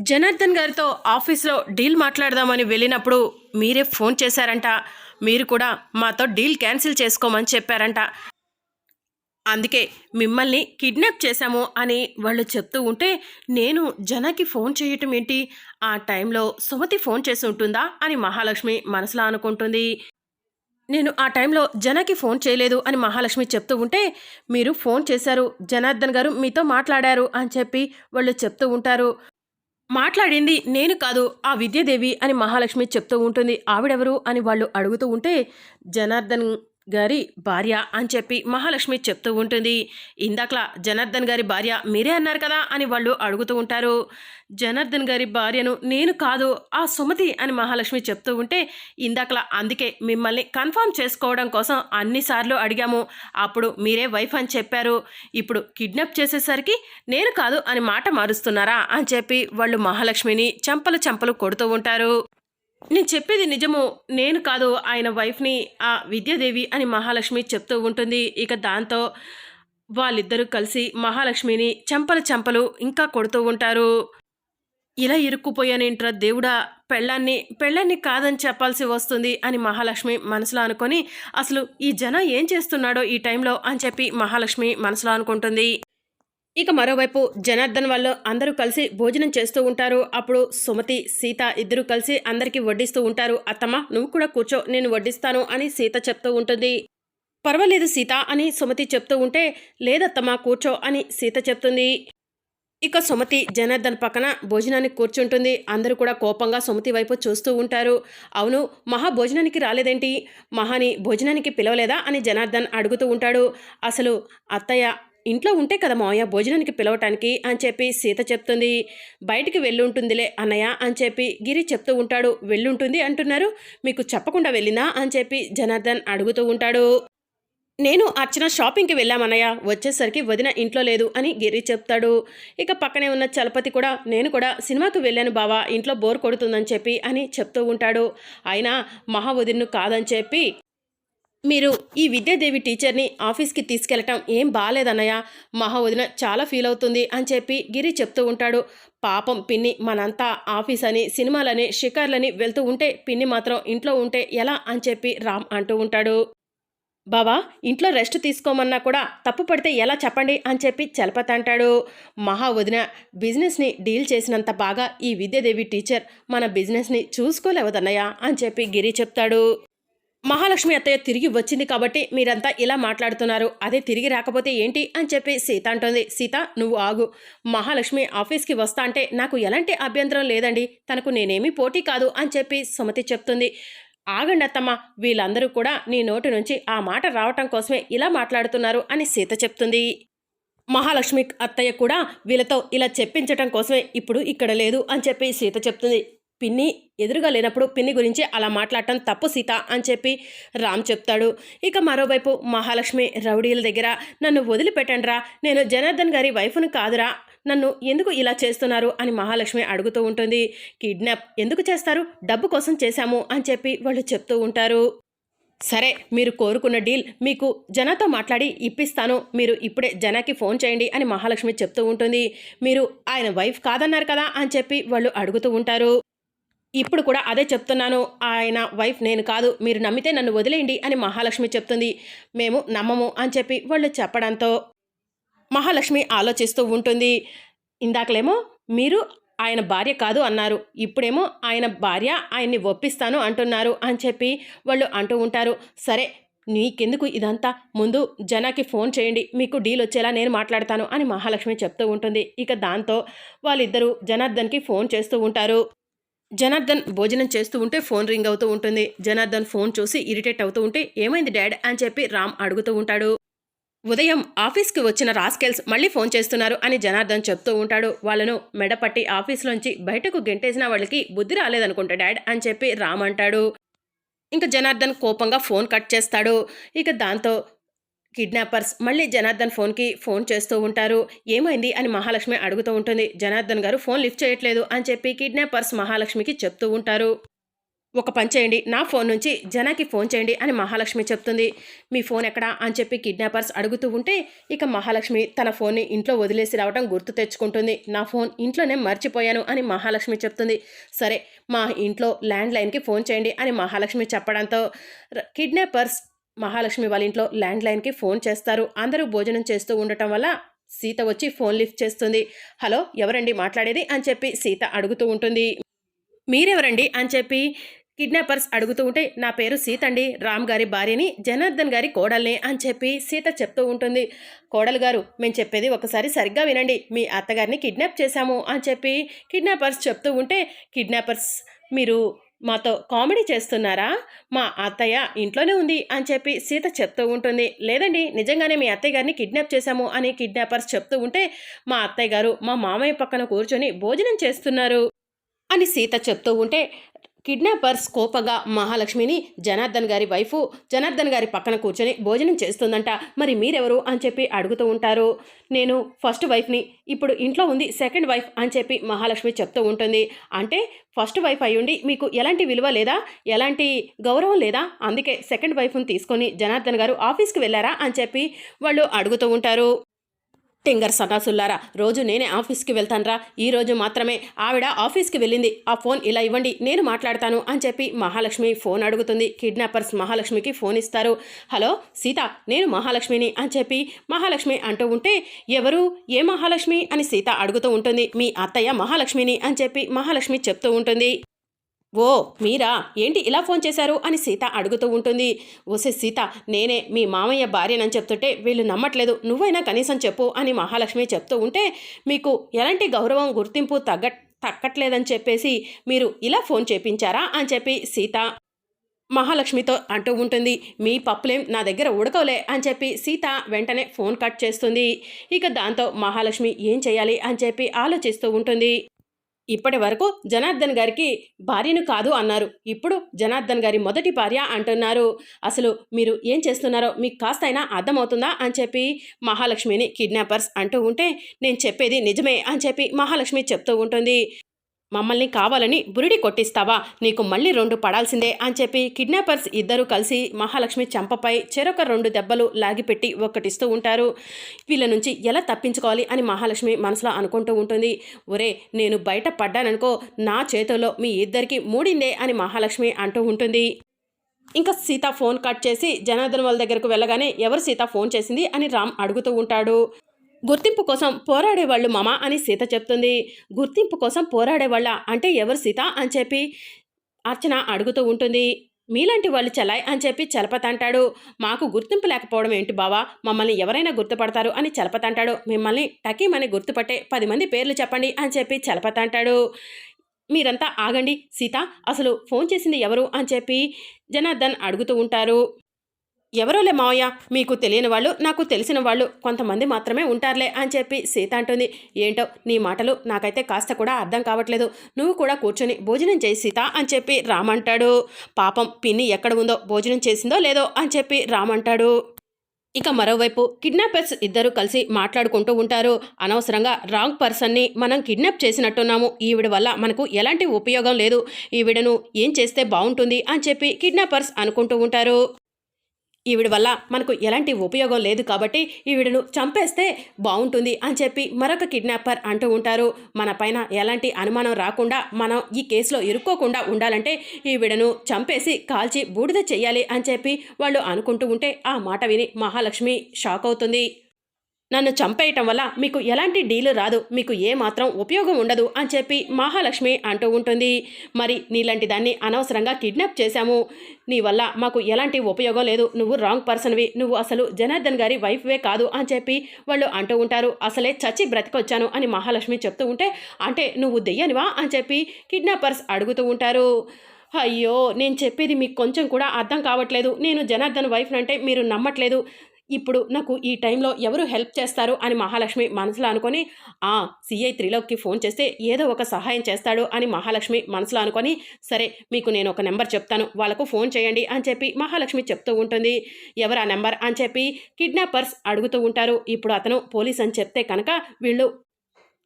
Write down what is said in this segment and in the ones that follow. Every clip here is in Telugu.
జనార్దన్ గారితో ఆఫీస్లో డీల్ మాట్లాడదామని వెళ్ళినప్పుడు మీరే ఫోన్ చేశారంట. మీరు కూడా మాతో డీల్ క్యాన్సిల్ చేసుకోమని చెప్పారంట. అందుకే మిమ్మల్ని కిడ్నాప్ చేశాము అని వాళ్ళు చెప్తూ ఉంటే నేను జనకి ఫోన్ చేయటం ఏంటి? ఆ టైంలో సుమతి ఫోన్ చేసి ఉంటుందా? అని మహాలక్ష్మి మనసులో అనుకుంటుంది. నేను ఆ టైంలో జనకి ఫోన్ చేయలేదు అని మహాలక్ష్మి చెప్తూ ఉంటే మీరు ఫోన్ చేశారు. జనార్దన్ గారు మీతో మాట్లాడారు అని చెప్పి వాళ్ళు చెప్తూ ఉంటారు. మాట్లాడింది నేను కాదు ఆ విద్యాదేవి అని మహాలక్ష్మి చెప్తూ ఉంటుంది. ఆవిడెవరు అని వాళ్ళు అడుగుతూ ఉంటే జనార్దన్ గారి భార్య అని చెప్పి మహాలక్ష్మి చెప్తూ ఉంటుంది. ఇందాకలా జనార్దన్ గారి భార్య మీరే అన్నారు కదా అని వాళ్ళు అడుగుతూ ఉంటారు. జనార్దన్ గారి భార్యను నేను కాదు ఆ సుమతి అని మహాలక్ష్మి చెప్తూ ఉంటే ఇందాకలా అందుకే మిమ్మల్ని కన్ఫర్మ్ చేసుకోవడం కోసం అన్నిసార్లు అడిగాము. అప్పుడు మీరే వైఫ్ అని చెప్పారు. ఇప్పుడు కిడ్నాప్ చేసేసరికి నేను కాదు అని మాట మారుస్తున్నారా అని చెప్పి వాళ్ళు మహాలక్ష్మిని చంపలు చంపలు కొడుతూ ఉంటారు. నేను చెప్పేది నిజము నేను కాదు ఆయన వైఫ్ని ఆ విద్యాదేవి అని మహాలక్ష్మి చెప్తూ ఉంటుంది. ఇక దాంతో వాళ్ళిద్దరూ కలిసి మహాలక్ష్మిని చెంపల చెంపలు ఇంకా కొడుతూ ఉంటారు. ఇలా ఇరుక్కుపోయానేంట్రా దేవుడా పెళ్ళాన్ని పెళ్ళాన్ని కాదని చెప్పాల్సి వస్తుంది అని మహాలక్ష్మి మనసులో అనుకొని అసలు ఈ జన ఏం చేస్తున్నాడో ఈ టైంలో అని చెప్పి మహాలక్ష్మి మనసులో అనుకుంటుంది. ఇక మరోవైపు జనార్దన్ వాళ్ళు అందరూ కలిసి భోజనం చేస్తూ ఉంటారు. అప్పుడు సుమతి సీత ఇద్దరు కలిసి అందరికీ వడ్డిస్తూ ఉంటారు. అత్తమ్మ నువ్వు కూడా కూర్చో నేను వడ్డిస్తాను అని సీత చెప్తూ ఉంటుంది. పర్వాలేదు సీత అని సుమతి చెప్తూ ఉంటే లేదత్తమ్మ కూర్చో అని సీత చెప్తుంది. ఇక సుమతి జనార్దన్ పక్కన భోజనానికి కూర్చుంటుంది. అందరూ కూడా కోపంగా సుమతి వైపు చూస్తూ ఉంటారు. అవును మహా భోజనానికి రాలేదేంటి? మహాని భోజనానికి పిలవలేదా అని జనార్దన్ అడుగుతూ ఉంటాడు. అసలు అత్తయ్య ఇంట్లో ఉంటే కదా మావయ్య భోజనానికి పిలవటానికి అని చెప్పి సీత చెప్తుంది. బయటికి వెళ్ళుంటుందిలే అన్నయ్య అని చెప్పి గిరి చెప్తూ ఉంటాడు. వెళ్ళుంటుంది అంటున్నారు. మీకు చెప్పకుండా వెళ్ళినా అని చెప్పి జనార్దన్ అడుగుతూ ఉంటాడు. నేను అర్చన షాపింగ్కి వెళ్ళామన్నయ్య వచ్చేసరికి వదిన ఇంట్లో లేదు అని గిరి చెప్తాడు. ఇక పక్కనే ఉన్న చలపతి కూడా నేను కూడా సినిమాకి వెళ్ళాను బావా ఇంట్లో బోర్ కొడుతుందని చెప్పి అని చెప్తూ ఉంటాడు. అయినా మహావదిన్ను కాదని చెప్పి మీరు ఈ విద్యాదేవి టీచర్ని ఆఫీస్కి తీసుకెళ్ళటం ఏం బాగాలేదన్నయ్య మహావదిన చాలా ఫీల్ అవుతుంది అని చెప్పి గిరి చెప్తూ ఉంటాడు. పాపం పిన్ని మనంతా ఆఫీస్ అని సినిమాలని షికార్లని వెళ్తూ ఉంటే పిన్ని మాత్రం ఇంట్లో ఉంటే ఎలా అని చెప్పి రామ్ అంటూ ఉంటాడు. బావా ఇంట్లో రెస్ట్ తీసుకోమన్నా కూడా తప్పు పడితే ఎలా చెప్పండి అని చెప్పి చలపతి అంటాడు. మహా వదిన బిజినెస్ని డీల్ చేసినంత బాగా ఈ విద్యాదేవి టీచర్ మన బిజినెస్ని చూసుకోలేవదన్నయ్య అని చెప్పి గిరి చెప్తాడు. మహాలక్ష్మి అత్తయ్య తిరిగి వచ్చింది కాబట్టి మీరంతా ఇలా మాట్లాడుతున్నారు. అదే తిరిగి రాకపోతే ఏంటి అని చెప్పి సీత అంటుంది. సీత నువ్వు ఆగు. మహాలక్ష్మి ఆఫీస్కి వస్తా అంటే నాకు ఎలాంటి అభ్యంతరం లేదండి. తనకు నేనేమీ పోటీ కాదు అని చెప్పి సుమతి చెప్తుంది. ఆగండి అత్తమ్మ వీళ్ళందరూ కూడా నీ నోటి నుంచి ఆ మాట రావటం కోసమే ఇలా మాట్లాడుతున్నారు అని సీత చెప్తుంది. మహాలక్ష్మి అత్తయ్య కూడా వీళ్ళతో ఇలా చెప్పించటం కోసమే ఇప్పుడు ఇక్కడ లేదు అని చెప్పి సీత చెప్తుంది. పిన్ని ఎదురుగా లేనప్పుడు పిన్ని గురించి అలా మాట్లాడటం తప్పు సీత అని చెప్పి రామ్ చెప్తాడు. ఇక మరోవైపు మహాలక్ష్మి రౌడీల దగ్గర నన్ను వదిలిపెట్టండిరా నేను జనార్దన్ గారి వైఫ్ను కాదురా నన్ను ఎందుకు ఇలా చేస్తున్నారు? అని మహాలక్ష్మి అడుగుతూ ఉంటుంది. కిడ్నాప్ ఎందుకు చేస్తారు? డబ్బు కోసం చేశాము అని చెప్పి వాళ్ళు చెప్తూ ఉంటారు. సరే మీరు కోరుకున్న డీల్ మీకు జనాతో మాట్లాడి ఇప్పిస్తాను మీరు ఇప్పుడే జనాకి ఫోన్ చేయండి అని మహాలక్ష్మి చెప్తూ ఉంటుంది. మీరు ఆయన వైఫ్ కాదన్నారు కదా అని చెప్పి వాళ్ళు అడుగుతూ ఉంటారు. ఇప్పుడు కూడా అదే చెప్తున్నాను. ఆయన వైఫ్ నేను కాదు. మీరు నమ్మితే నన్ను వదిలేయండి అని మహాలక్ష్మి చెప్తుంది. మేము నమ్మము అని చెప్పి వాళ్ళు చెప్పడంతో మహాలక్ష్మి ఆలోచిస్తూ ఉంటుంది. ఇందాకలేమో మీరు ఆయన భార్య కాదు అన్నారు. ఇప్పుడేమో ఆయన భార్య ఆయన్ని ఒప్పిస్తాను అంటున్నారు అని చెప్పి వాళ్ళు అంటూ ఉంటారు. సరే నీకెందుకు ఇదంతా? ముందు జనాకి ఫోన్ చేయండి. మీకు డీల్ వచ్చేలా నేను మాట్లాడతాను అని మహాలక్ష్మి చెప్తూ ఉంటుంది. ఇక దాంతో వాళ్ళిద్దరూ జనార్దన్కి ఫోన్ చేస్తూ ఉంటారు. జనార్దన్ భోజనం చేస్తూ ఉంటే ఫోన్ రింగ్ అవుతూ ఉంటుంది. జనార్దన్ ఫోన్ చూసి ఇరిటేట్ అవుతూ ఉంటే ఏమైంది డాడ్? అని చెప్పి రామ్ అడుగుతూ ఉంటాడు. ఉదయం ఆఫీస్కి వచ్చిన రాస్కెల్స్ మళ్ళీ ఫోన్ చేస్తున్నారు అని జనార్దన్ చెప్తూ ఉంటాడు. వాళ్ళను మెడపట్టి ఆఫీస్లోంచి బయటకు గెంటేసిన వాళ్ళకి బుద్ధి రాలేదనుకుంటా డాడ్ అని చెప్పి రామ్ అంటాడు. ఇంకా జనార్దన్ కోపంగా ఫోన్ కట్ చేస్తాడు. ఇక దాంతో కిడ్నాపర్స్ మళ్ళీ జనార్దన్ ఫోన్కి ఫోన్ చేస్తూ ఉంటారు. ఏమైంది అని మహాలక్ష్మి అడుగుతూ ఉంటుంది. జనార్దన్ గారు ఫోన్ లిఫ్ట్ చేయట్లేదు అని చెప్పి కిడ్నాపర్స్ మహాలక్ష్మికి చెప్తూ ఉంటారు. ఒక పని చేయండి. నా ఫోన్ నుంచి జనాకి ఫోన్ చేయండి అని మహాలక్ష్మి చెప్తుంది. మీ ఫోన్ ఎక్కడా అని చెప్పి కిడ్నాపర్స్ అడుగుతూ ఉంటే ఇక మహాలక్ష్మి తన ఫోన్ని ఇంట్లో వదిలేసి రావడం గుర్తు తెచ్చుకుంటుంది. నా ఫోన్ ఇంట్లోనే మర్చిపోయాను అని మహాలక్ష్మి చెప్తుంది. సరే మా ఇంట్లో ల్యాండ్లైన్కి ఫోన్ చేయండి అని మహాలక్ష్మి చెప్పడంతో కిడ్నాపర్స్ మహాలక్ష్మి వాళ్ళ ఇంట్లో ల్యాండ్ లైన్కి ఫోన్ చేస్తారు. అందరూ భోజనం చేస్తూ ఉండటం వల్ల సీత వచ్చి ఫోన్ లిఫ్ట్ చేస్తుంది. హలో ఎవరండి మాట్లాడేది? అని చెప్పి సీత అడుగుతూ ఉంటుంది. మీరెవరండి? అని చెప్పి కిడ్నాపర్స్ అడుగుతూ ఉంటే నా పేరు సీత అండి రామ్ గారి భార్యని జనార్దన్ గారి కోడల్ని అని చెప్పి సీత చెప్తూ ఉంటుంది. కోడలు గారు మేము చెప్పేది ఒకసారి సరిగ్గా వినండి. మీ అత్తగారిని కిడ్నాప్ చేశాము అని చెప్పి కిడ్నాపర్స్ చెప్తూ ఉంటే కిడ్నాపర్స్ మీరు మాతో కామెడీ చేస్తున్నారా? మా అత్తయ్య ఇంట్లోనే ఉంది అని చెప్పి సీత చెప్తూ ఉంటుంది. లేదండి నిజంగానే మీ అత్తయ్య గారిని కిడ్నాప్ చేశాము అని కిడ్నాపర్స్ చెప్తూ ఉంటే మా అత్తయ్య గారు మా మామయ్య పక్కన కూర్చొని భోజనం చేస్తున్నారు అని సీత చెప్తూ ఉంటే కిడ్నాపర్స్ కోపగా మహాలక్ష్మిని జనార్దన్ గారి వైఫ్ జనార్దన్ గారి పక్కన కూర్చొని భోజనం చేస్తుందంట. మరి మీరెవరు అని చెప్పి అడుగుతూ ఉంటారు. నేను ఫస్ట్ వైఫ్ని ఇప్పుడు ఇంట్లో ఉంది సెకండ్ వైఫ్ అని చెప్పి మహాలక్ష్మి చెప్తూ ఉంటుంది. అంటే ఫస్ట్ వైఫ్ అయ్యుండి మీకు ఎలాంటి విలువ లేదా? ఎలాంటి గౌరవం లేదా? అందుకే సెకండ్ వైఫ్ని తీసుకొని జనార్దన్ గారు ఆఫీస్కి వెళ్ళారా అని చెప్పి వాళ్ళు అడుగుతూ ఉంటారు. టింగర్ సదాసుల్లారా రోజు నేనే ఆఫీస్కి వెళ్తానురా. ఈరోజు మాత్రమే ఆవిడ ఆఫీస్కి వెళ్ళింది. ఆ ఫోన్ ఇలా ఇవ్వండి నేను మాట్లాడతాను అని చెప్పి మహాలక్ష్మి ఫోన్ అడుగుతుంది. కిడ్నాపర్స్ మహాలక్ష్మికి ఫోన్ ఇస్తారు. హలో సీత నేను మహాలక్ష్మిని అని చెప్పి మహాలక్ష్మి అంటూ ఉంటే ఎవరు? ఏ మహాలక్ష్మి? అని సీత అడుగుతూ ఉంటుంది. మీ అత్తయ్య మహాలక్ష్మిని అని చెప్పి మహాలక్ష్మి చెప్తూ ఉంటుంది. ఓ మీరా? ఏంటి ఇలా ఫోన్ చేశారు? అని సీత అడుగుతూ ఉంటుంది. ఓసే సీత నేనే మీ మామయ్య భార్యనని చెప్తుంటే వీళ్ళు నమ్మట్లేదు. నువ్వైనా కనీసం చెప్పు అని మహాలక్ష్మి చెప్తూ ఉంటే మీకు ఎలాంటి గౌరవం గుర్తింపు తగ్గ తక్కట్లేదని చెప్పేసి మీరు ఇలా ఫోన్ చేపించారా? అని చెప్పి సీత మహాలక్ష్మితో అంటూ ఉంటుంది. మీ పప్పులేం నా దగ్గర ఉడకవులే అని చెప్పి సీత వెంటనే ఫోన్ కట్ చేస్తుంది. ఇక దాంతో మహాలక్ష్మి ఏం చేయాలి? అని చెప్పి ఆలోచిస్తూ ఉంటుంది. ఇప్పటి వరకు జనార్దన్ గారికి భార్యను కాదు అన్నారు. ఇప్పుడు జనార్దన్ గారి మొదటి భార్య అంటున్నారు. అసలు మీరు ఏం చేస్తున్నారో మీకు కాస్తైనా అర్థమవుతుందా అని చెప్పి మహాలక్ష్మిని కిడ్నాపర్స్ అంటూ ఉంటే నేను చెప్పేది నిజమే అని చెప్పి మహాలక్ష్మి చెప్తూ ఉంటుంది. మమ్మల్ని కావాలని బురిడి కొట్టిస్తావా? నీకు మళ్ళీ రెండు పడాల్సిందే అని చెప్పి కిడ్నాపర్స్ ఇద్దరు కలిసి మహాలక్ష్మి చెంపపై చెరొక రెండు దెబ్బలు లాగిపెట్టి ఒక్కటిస్తూ ఉంటారు. వీళ్ళ నుంచి ఎలా తప్పించుకోవాలి అని మహాలక్ష్మి మనసులో అనుకుంటూ ఉంటుంది. ఒరే నేను బయట పడ్డాననుకో నా చేతుల్లో మీ ఇద్దరికి మూడిందే అని మహాలక్ష్మి అంటూ ఉంటుంది. ఇంకా సీత ఫోన్ కట్ చేసి జనార్దన్ వాళ్ళ దగ్గరకు వెళ్ళగానే ఎవరు సీత ఫోన్ చేసింది అని రామ్ అడుగుతూ ఉంటాడు. గుర్తింపు కోసం పోరాడేవాళ్ళు మామ అని సీత చెప్తుంది. గుర్తింపు కోసం పోరాడేవాళ్ళ అంటే ఎవరు సీత అని చెప్పి అర్చన అడుగుతూ ఉంటుంది. మీలాంటి వాళ్ళు చలాయ్ అని చెప్పి చలపతంటాడు మాకు గుర్తింపు లేకపోవడం ఏంటి బావా? మమ్మల్ని ఎవరైనా గుర్తుపడతారు అని చలపతంటాడు మిమ్మల్ని టకీమని గుర్తుపట్టే పది మంది పేర్లు చెప్పండి అని చెప్పి చలపతి అంటాడు. మీరంతా ఆగండి సీత అసలు ఫోన్ చేసింది ఎవరు అని చెప్పి జనార్దన్ అడుగుతూ ఉంటారు. ఎవరోలే మావయ్య? మీకు తెలియని వాళ్ళు నాకు తెలిసిన వాళ్ళు కొంతమంది మాత్రమే ఉంటారులే అని చెప్పి సీత అంటుంది. ఏంటో నీ మాటలు నాకైతే కాస్త కూడా అర్థం కావట్లేదు. నువ్వు కూడా కూర్చొని భోజనం చేయి సీత అని చెప్పి రామంటాడు పాపం పిన్ని ఎక్కడ ఉందో భోజనం చేసిందో లేదో అని చెప్పి రామంటాడు ఇక మరోవైపు కిడ్నాపర్స్ ఇద్దరు కలిసి మాట్లాడుకుంటూ ఉంటారు. అనవసరంగా రాంగ్ పర్సన్ని మనం కిడ్నాప్ చేసినట్టున్నాము. ఈవిడ వల్ల మనకు ఎలాంటి ఉపయోగం లేదు. ఈవిడను ఏం చేస్తే బాగుంటుంది అని చెప్పి కిడ్నాపర్స్ అనుకుంటూ ఉంటారు. ఈవిడ వల్ల మనకు ఎలాంటి ఉపయోగం లేదు కాబట్టి ఈవిడను చంపేస్తే బాగుంటుంది అని చెప్పి మరొక కిడ్నాపర్ అంటూ ఉంటారు. మన పైన ఎలాంటి అనుమానం రాకుండా మనం ఈ కేసులో ఇరుక్కోకుండా ఉండాలంటే ఈవిడను చంపేసి కాల్చి బూడిద చెయ్యాలి అని చెప్పి వాళ్ళు అనుకుంటూ ఉంటే ఆ మాట విని మహాలక్ష్మి షాక్ అవుతుంది. నన్ను చంపేయటం వల్ల మీకు ఎలాంటి డీలు రాదు మీకు ఏమాత్రం ఉపయోగం ఉండదు అని చెప్పి మహాలక్ష్మి అంటూ ఉంటుంది. మరి నీలాంటి దాన్ని అనవసరంగా కిడ్నాప్ చేశాము. నీ వల్ల మాకు ఎలాంటి ఉపయోగం లేదు. నువ్వు రాంగ్ పర్సన్వి. నువ్వు అసలు జనార్దన్ గారి వైఫ్వే కాదు అని చెప్పి వాళ్ళు అంటూ ఉంటారు. అసలే చచ్చి బ్రతికొచ్చాను అని మహాలక్ష్మి చెప్తూ ఉంటే అంటే నువ్వు దెయ్యనివా అని చెప్పి కిడ్నాపర్స్ అడుగుతూ ఉంటారు. అయ్యో నేను చెప్పేది మీకు కొంచెం కూడా అర్థం కావట్లేదు. నేను జనార్దన్ వైఫ్ అంటే మీరు నమ్మట్లేదు. ఇప్పుడు నాకు ఈ టైంలో ఎవరు హెల్ప్ చేస్తారు అని మహాలక్ష్మి మనసులో అనుకొని ఆ సిఐ త్రిలోక్కి ఫోన్ చేస్తే ఏదో ఒక సహాయం చేస్తాడు అని మహాలక్ష్మి మనసులో అనుకొని సరే మీకు నేను ఒక నెంబర్ చెప్తాను వాళ్ళకు ఫోన్ చేయండి అని చెప్పి మహాలక్ష్మి చెప్తూ ఉంటుంది. ఎవరు ఆ నెంబర్ అని చెప్పి కిడ్నాపర్స్ అడుగుతూ ఉంటారు. ఇప్పుడు అతను పోలీస్ అని చెప్తే కనుక వీళ్ళు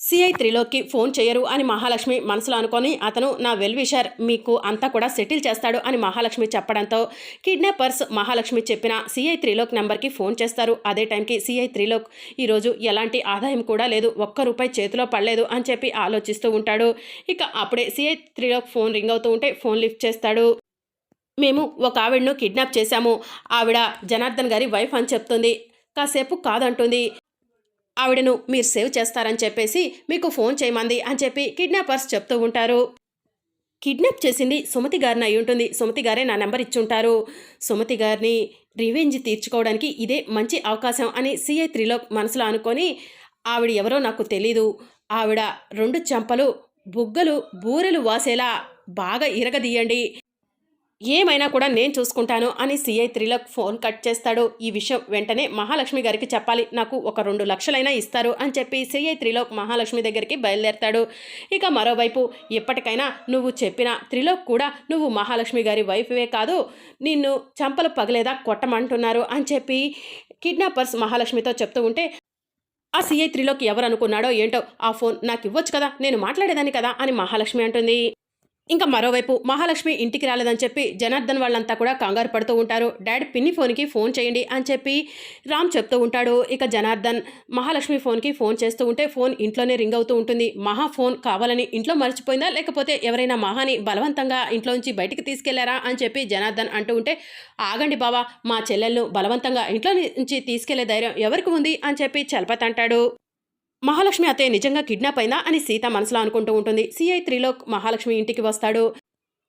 సిఐ త్రిలోక్కి ఫోన్ చేయరు అని మహాలక్ష్మి మనసులో అనుకొని అతను నా వెల్విషర్ మీకు అంతా కూడా సెటిల్ చేస్తాడు అని మహాలక్ష్మి చెప్పడంతో కిడ్నాపర్స్ మహాలక్ష్మి చెప్పిన సిఐ త్రిలోక్ నెంబర్కి ఫోన్ చేస్తారు. అదే టైంకి సిఐ త్రిలోక్ ఈరోజు ఎలాంటి ఆదాయం కూడా లేదు ఒక్క రూపాయి చేతిలో పడలేదు అని చెప్పి ఆలోచిస్తూ ఉంటాడు. ఇక అప్పుడే సిఐ త్రిలోక్ ఫోన్ రింగ్ అవుతూ ఉంటే ఫోన్ లిఫ్ట్ చేస్తాడు. మేము ఒక ఆవిడను కిడ్నాప్ చేశాము. ఆవిడ జనార్దన్ గారి వైఫ్ అని చెప్తుంది. కాసేపు కాదంటుంది. ఆవిడను మీరు సేవ్ చేస్తారని చెప్పేసి మీకు ఫోన్ చేయమంది అని చెప్పి కిడ్నాపర్స్ చెప్తూ ఉంటారు. కిడ్నాప్ చేసింది సుమతి గారిని అయి ఉంటుంది. సుమతి గారే నా నెంబర్ ఇచ్చుంటారు. సుమతి గారిని రివెంజ్ తీర్చుకోవడానికి ఇదే మంచి అవకాశం అని సిఐ త్రీలో మనసులో అనుకొని ఆవిడ ఎవరో నాకు తెలీదు. ఆవిడ రెండు చెంపలు బుగ్గలు బూరెలు వాసేలా బాగా ఇరగదీయండి. ఏమైనా కూడా నేను చూసుకుంటాను అని సిఐ త్రిలోక్ ఫోన్ కట్ చేస్తాడు. ఈ విషయం వెంటనే మహాలక్ష్మి గారికి చెప్పాలి. నాకు ఒక రెండు లక్షలైనా ఇస్తారు అని చెప్పి సిఐ త్రిలోక్ మహాలక్ష్మి దగ్గరికి బయలుదేరతాడు. ఇక మరోవైపు ఎప్పటికైనా నువ్వు చెప్పిన త్రిలోక్ కూడా నువ్వు మహాలక్ష్మి గారి వైఫ్వే కాదు నిన్ను చంపలు పగలేదా కొట్టమంటున్నారు అని చెప్పి కిడ్నాపర్స్ మహాలక్ష్మితో చెప్తూ ఉంటే ఆ సిఐ త్రిలోక్ ఎవరు అనుకున్నాడో ఏంటో ఆ ఫోన్ నాకు ఇవ్వచ్చు కదా నేను మాట్లాడేదాన్ని కదా అని మహాలక్ష్మి అంటుంది. ఇంకా మరోవైపు మహాలక్ష్మి ఇంటికి రాలేదని చెప్పి జనార్దన్ వాళ్ళంతా కూడా కంగారు పడుతూ ఉంటారు. డాడీ పిన్ని ఫోన్కి ఫోన్ చేయండి అని చెప్పి రామ్ చెప్తూ ఉంటాడు. ఇక జనార్దన్ మహాలక్ష్మి ఫోన్కి ఫోన్ చేస్తూ ఉంటే ఫోన్ ఇంట్లోనే రింగ్ అవుతూ ఉంటుంది. మహా ఫోన్ కావాలని ఇంట్లో మర్చిపోయిందా? లేకపోతే ఎవరైనా మహాని బలవంతంగా ఇంట్లోంచి బయటికి తీసుకెళ్ళారా? అని చెప్పి జనార్దన్ అంటూ ఉంటే ఆగండి బావా మా చెల్లెలను బలవంతంగా ఇంట్లో నుంచి తీసుకెళ్ళే ధైర్యం ఎవరికి ఉంది? అని చెప్పి చలపత్ అంటాడు. మహాలక్ష్మి అతే నిజంగా కిడ్నాప్ అయినా అని సీత మనసులో అనుకుంటూ ఉంటుంది. సిఐ త్రీలో మహాలక్ష్మి ఇంటికి వస్తాడు.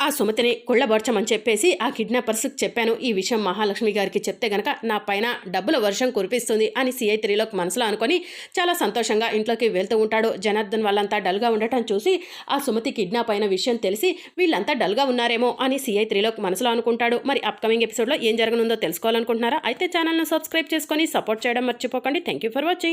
ఆ సుమతిని కుళ్ళబర్చమని చెప్పేసి ఆ కిడ్నాపర్స్కి చెప్పాను. ఈ విషయం మహాలక్ష్మి గారికి చెప్తే గనక నా పైన డబ్బుల వర్షం కురిపిస్తుంది అని సిఐ త్రీలోక్ మనసులో అనుకొని చాలా సంతోషంగా ఇంట్లోకి వెళ్తూ ఉంటాడు. జనార్దన్ వాళ్ళంతా డల్గా ఉండటం చూసి ఆ సుమతి కిడ్నాప్ అయిన విషయం తెలిసి వీళ్ళంతా డల్గా ఉన్నారేమో అని సిఐ త్రీలోక్ మనసులో అనుకుంటాడు. మరి అప్కమింగ్ ఎపిసోడ్లో ఏం జరగనుందో తెలుసుకోవాలనుకుంటున్నారా? అయితే ఛానల్ను సబ్స్క్రైబ్ చేసుకొని సపోర్ట్ చేయడం మర్చిపోకండి. Thank you for watching.